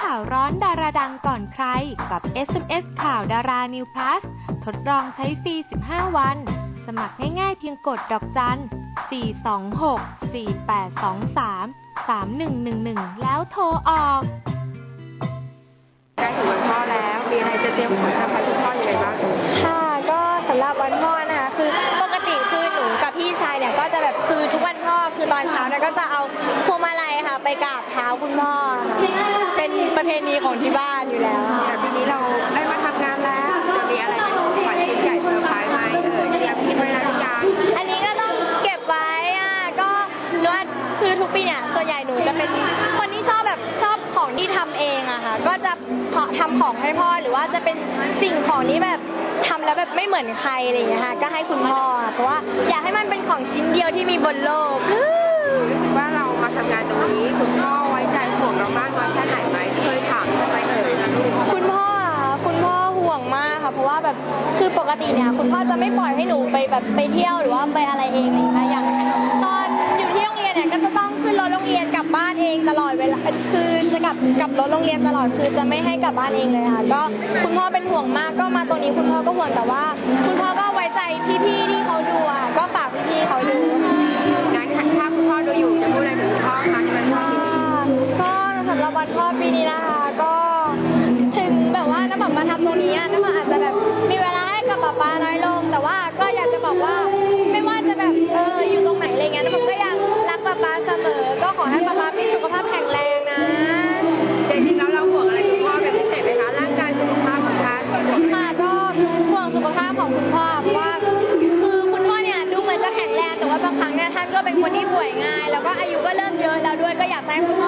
ข่าวร้อนดาราดังก่อนใคร กับ SMS ข่าวดารา New Plus ทดลองใช้ฟรี 15 วัน สมัครง่ายๆเพียงกดดอกจัน 426 4823 3111 แล้วโทรออกใกล้ถึงวันพ่อแล้ว มีอะไรจะเตรียมของทำให้คุณพ่อยังไงบ้างค่ะก็สำหรับวันพ่อนะคะคือปกติคือหนูกับพี่ชายเนี่ยก็จะแบบคือทุกวันพ่อคือตอนเช้าเนี่ยก็จะเอาพวงมาลัยค่ะ ไปกราบเท้าคุณพ่อค่ะ เป็นประเพณีของที่บ้านอยู่แล้วแต่ปีนี้เราได้มาทำงานแล้วจะมีอะไรเป็นของขวัญชิ้นใหญ่เซอร์ไพรส์ไหมเอ่ยเตรียมคิดไว้แล้วหรือยังอันนี้ก็ต้องเก็บไว้อะก็หนูว่าคือทุกปีเนี่ยส่วนใหญ่หนูจะเป็นคนที่ชอบแบบชอบของที่ทำเองอะค่ะ ก็จะขอทำของให้พ่อหรือว่าจะเป็นสิ่งของที่แบบทำแล้วแบบไม่เหมือนใครอะไรอย่างเงี้ยค่ะก็ให้คุณพ่อเพราะว่าอยากให้มันเป็นของชิ้นเดียวที่มีบนโลก ค่ะ เพราะว่าแบบคือปกติเนี่ย คุณพ่อจะไม่ปล่อยให้หนูไปแบบไปเที่ยวหรือว่าไปอะไรเองเลยนะอย่างตอนอยู่ที่โรงเรียนเนี่ยก็จะต้องขึ้นรถโรงเรียนกลับบ้านเองตลอดเวลาคือจะกลับกลับรถโรงเรียนตลอดคือจะไม่ให้กลับบ้านเองเลยค่ะ ก็คุณพ่อเป็นห่วงมากก็มาตรงนี้คุณพ่อก็ห่วงแต่ว่า คุณพ่อก็ไว้ใจพี่ๆที่ แต่ว่าบางครั้งเนี่ยท่านก็เป็นคนที่ป่วยง่าย แล้วก็อายุก็เริ่มเยอะแล้วด้วยก็อยากให้คุณพ่อ